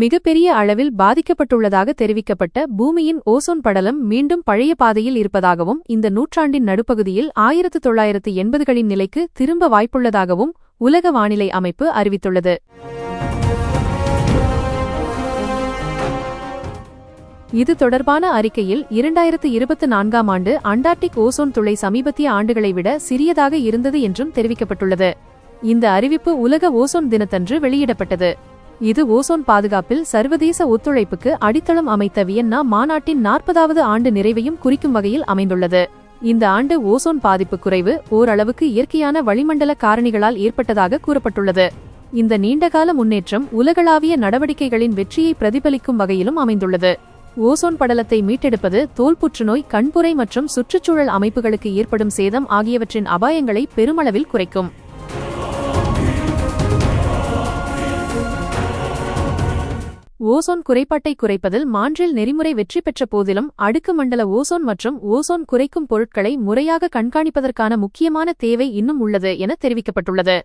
மிகப்பெரிய அளவில் பாதிக்கப்பட்டுள்ளதாக தெரிவிக்கப்பட்ட பூமியின் ஓசோன் படலம் மீண்டும் பழைய பாதையில் இருப்பதாகவும் இந்த நூற்றாண்டின் நடுப்பகுதியில் ஆயிரத்து தொள்ளாயிரத்து எண்பதுகளின் நிலைக்கு திரும்ப வாய்ப்புள்ளதாகவும் உலக வானிலை அமைப்பு அறிவித்துள்ளது. இது தொடர்பான அறிக்கையில் இரண்டாயிரத்து இருபத்து நான்காம் ஆண்டு அண்டார்டிக் ஓசோன் துளை சமீபத்திய ஆண்டுகளை விட சிறியதாக இருந்தது என்றும் தெரிவிக்கப்பட்டுள்ளது. இந்த அறிவிப்பு உலக ஓசோன் தினத்தன்று வெளியிடப்பட்டது. இது ஓசோன் பாதுகாப்பில் சர்வதேச ஒத்துழைப்புக்கு அடித்தளம் அமைத்த வியன்னா மாநாட்டின் நாற்பதாவது ஆண்டு நிறைவையும் குறிக்கும் வகையில் அமைந்துள்ளது. இந்த ஆண்டு ஓசோன் பாதிப்பு குறைவு ஓரளவுக்கு இயற்கையான வளிமண்டல காரணிகளால் ஏற்பட்டதாக கூறப்பட்டுள்ளது. இந்த நீண்டகால முன்னேற்றம் உலகளாவிய நடவடிக்கைகளின் வெற்றியை பிரதிபலிக்கும் வகையிலும் அமைந்துள்ளது. ஓசோன் படலத்தை மீட்டெடுப்பது தோல் புற்றுநோய் கண்புரை மற்றும் சுற்றுச்சூழல் அமைப்புகளுக்கு ஏற்படும் சேதம் ஆகியவற்றின் அபாயங்களை பெருமளவில் குறைக்கும். ஓசோன் குறைபாட்டை குறைப்பதில் மான்றில் நெறிமுறை வெற்றி பெற்ற போதிலும் அடுக்கு மண்டல ஓசோன் மற்றும் ஓசோன் குறைக்கும் பொருட்களை முறையாக கண்காணிப்பதற்கான முக்கியமான தேவை இன்னும் உள்ளது என தெரிவிக்கப்பட்டுள்ளது.